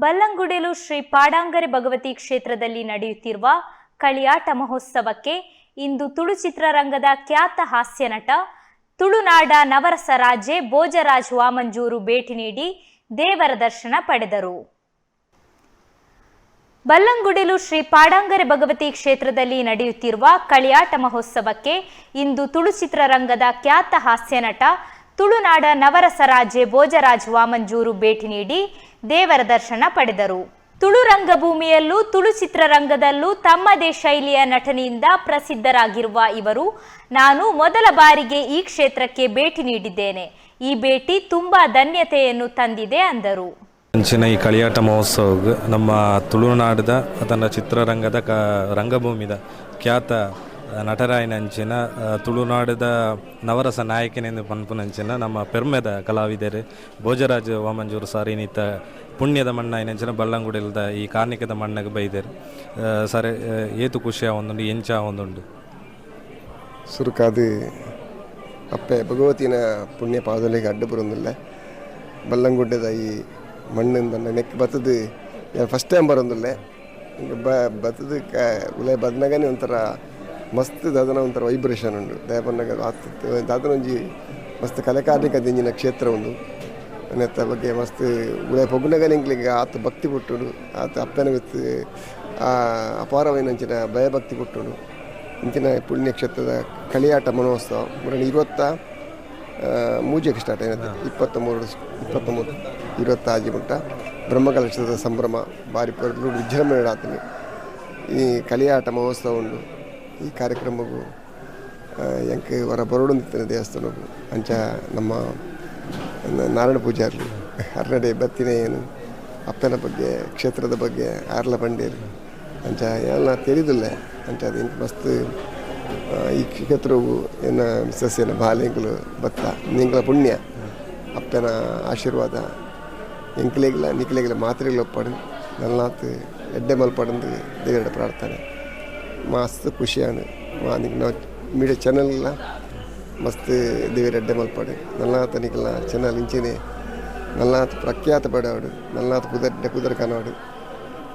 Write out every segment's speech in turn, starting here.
ಬಲ್ಲಂಗುಡೆಲು ಶ್ರೀ ಪಾಡಾಂಗರೆ ಭಗವತಿ ಕ್ಷೇತ್ರದಲ್ಲಿ ನಡೆಯುತ್ತಿರುವ ಕಳಿಯಾಟ ಮಹೋತ್ಸವಕ್ಕೆ ಇಂದು ತುಳು ಚಿತ್ರರಂಗದ ಖ್ಯಾತ ಹಾಸ್ಯ ನಟ ತುಳುನಾಡ ನವರಸ ರಾಜೆ ಭೋಜರಾಜ್ ವಾಮಂಜೂರು ಭೇಟಿ ನೀಡಿ ದೇವರ ದರ್ಶನ ಪಡೆದರು. ಬಲ್ಲಂಗುಡಿಲು ಶ್ರೀ ಪಾಡಾಂಗರೆ ಭಗವತಿ ಕ್ಷೇತ್ರದಲ್ಲಿ ನಡೆಯುತ್ತಿರುವ ಕಳಿಯಾಟ ಮಹೋತ್ಸವಕ್ಕೆ ಇಂದು ತುಳು ಚಿತ್ರರಂಗದ ಖ್ಯಾತ ಹಾಸ್ಯ ನಟ ತುಳುನಾಡ ನವರಸ ರಾಜೆ ಭೋಜರಾಜ್ ವಾಮಂಜೂರು ಭೇಟಿ ನೀಡಿ ದೇವರ ದರ್ಶನ ಪಡೆದರು. ತುಳು ರಂಗಭೂಮಿಯಲ್ಲೂ ತುಳು ಚಿತ್ರರಂಗದಲ್ಲೂ ತಮ್ಮದೇ ಶೈಲಿಯ ನಟನೆಯಿಂದ ಪ್ರಸಿದ್ಧರಾಗಿರುವ ಇವರು, ನಾನು ಮೊದಲ ಬಾರಿಗೆ ಈ ಕ್ಷೇತ್ರಕ್ಕೆ ಭೇಟಿ ನೀಡಿದ್ದೇನೆ. ಈ ಭೇಟಿ ತುಂಬಾ ಧನ್ಯತೆಯನ್ನು ತಂದಿದೆ ಅಂದರು. ಅಂಚಿನ ಈ ಕಳಿಯಾಟ ಮಹೋತ್ಸವ ನಮ್ಮ ತುಳುನಾಡದ ಅದನ್ನು ಚಿತ್ರರಂಗದ ಕ, ರಂಗಭೂಮಿದ ಖ್ಯಾತ ನಟರಾಯನಂಚಿನ ತುಳುನಾಡದ ನವರಸ ನಾಯಕನೆಂದು ಪನ್ಪುನಂಚಿನ, ನಮ್ಮ ಪೆರ್ಮೆದ ಕಲಾವಿದರು ಭೋಜರಾಜ್ ವಾಮಂಜೂರು ಸಾರಿನಿತ ಪುಣ್ಯದ ಮಣ್ಣಾಯಿನಂಚಿನ ಬಳ್ಳಂಗುಡಿಲ್ದ ಈ ಕಾರ್ಣಿಕದ ಮಣ್ಣಗೆ ಬೈದರು ಸರಿ ಏತು ಖುಷಿಯ ಒಂದುಂಡು ಎಂಚ ಒಂದುಂಡು ಸುರುಕಾದು ಅಪ್ಪೆ, ಭಗವತಿನ ಪುಣ್ಯ ಪಾದಲಿಗೆ ಅಡ್ಡ ಬರೋದಿಲ್ಲ ಬಲ್ಲಂಗುಡ್ಡದ ಈ ಮಣ್ಣಿಂದ ನೆಕ್ ಬತ್ತದು ಫಸ್ಟ್ ಟೈಮ್ ಬರೋದಿಲ್ಲ ಬ, ಬತ್ತದ ಉಲೆ ಬದನಾಗನೇ ಒಂಥರ ಮಸ್ತ್ ದಾದನ ಒಂಥರ ವೈಬ್ರೇಷನ್ ಉಂಡು ದಯಪನ್ನಾಗ ಆತು ದಾದನ ಒಂಜಿ ಮಸ್ತ್ ಕಲೆಕಾರ್ಣಿಕ ದಿಂಜಿನ ಕ್ಷೇತ್ರ ಉಂಡು ನೆತ್ತ ಬಗ್ಗೆ ಮಸ್ತ್ ಉಳೆ ಪೊಗ್ನಗನ ಇಂಗ್ಲಿಗೆ ಆತ ಭಕ್ತಿ ಕೊಟ್ಟುಡು. ಆತ ಅಪ್ಪನ ಅಪಾರವೈನಂಚಿನ ಭಯಭಕ್ತಿ ಕೊಟ್ಟುಡು. ಇಂಚಿನ ಪುಣ್ಯಕ್ಷೇತ್ರದ ಕಳಿಯಾಟ ಮನೋತ್ಸವ. ಮೂರನೇ ಇವತ್ತ ಮೂಜೆಗೆ ಸ್ಟಾರ್ಟ್ ಆಯ್ತು. ಇಪ್ಪತ್ತ ಮೂರು ಇಪ್ಪತ್ತ ಮೂರು ಇವತ್ತ ಆಜಿ ಮುಟ್ಟ. ಬ್ರಹ್ಮಕಲಶದ ಸಂಭ್ರಮ. ಬಾರಿ ಪರ್ಲು ವಿಜೃಂಭಣೆ ಆತನಿ ಈ ಕಲಿಯಾಟ ಮಹೋತ್ಸವ ಉಂಡು ಈ ಕಾರ್ಯಕ್ರಮಗೂ ಯಂಕೆ ವರ ಬರೋಡು ದೇವಸ್ಥಾನಕ್ಕೂ ಅಂಚ ನಮ್ಮ ನಾರಾಯಣ ಪೂಜಾರ್ಲು ಹರ್ನಡೆ ಬತ್ತಿನ ಏನು, ಅಪ್ಪನ ಬಗ್ಗೆ, ಕ್ಷೇತ್ರದ ಬಗ್ಗೆ ಆರ್ಲ ಬಂಡೇರು. ಅಂಚ ಎಲ್ಲ ತಿಳಿದಿಲ್ಲ. ಅಂಚ ಅದು ಮಸ್ತ್ ಈ ಕ್ಷೇತ್ರವು ಏನು ಸಸ್ಯನ ಬಾಲಿಂಗ್ಲು ಭತ್ತ ನಿಂಗ್ಲ ಪುಣ್ಯ, ಅಪ್ಪನ ಆಶೀರ್ವಾದ. ಎಂಕ್ಲೆಗಿಲ್ಲ ನಿಕ್ಲೆಗಿಲ್ಲ ಮಾತ್ರೆಗಳು ಪಡೆದು ನಲ್ನಾತ್ ಎಡ್ಡೆ ಮಲ್ಪಡಂದು ದೇವರ ಪ್ರಾರ್ಥನೆ. ಮಸ್ತ್ ಖುಷಿಯಾನ. ಮಾ ನಿಕ್ ನಾವು ಮೀಡಿಯಾ ಚಾನಲ್ಲ ಮಸ್ತ್ ದೇವರ ಎಡ್ಡೆ ನಲ್ಲಾತ ನಿಕಲ್ಲ ನಿಕ್ಲ ಚಾನಲ್ ಇಂಚಿನೆ. ನಲ್ನಾಥ್ ಪ್ರಖ್ಯಾತ ಪಡಾವಡು ನಲ್ಲಾತ ಕುದರ್ಡೆ ಕುದರ್ ಕನಾಡು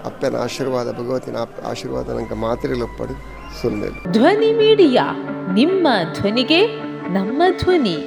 ಅಪ್ಪನ ಆಶೀರ್ವಾದ, ಭಗವತಿನ ಆಶೀರ್ವಾದ ನಂಗೆ ಮಾತ್ರೆ ಒಪ್ಪಡು ಸುಲ್ಮೇಲು ಧ್ವನಿ ಮೀಡಿಯಾ. ನಿಮ್ಮ ಧ್ವನಿಗೆ ನಮ್ಮ ಧ್ವನಿ.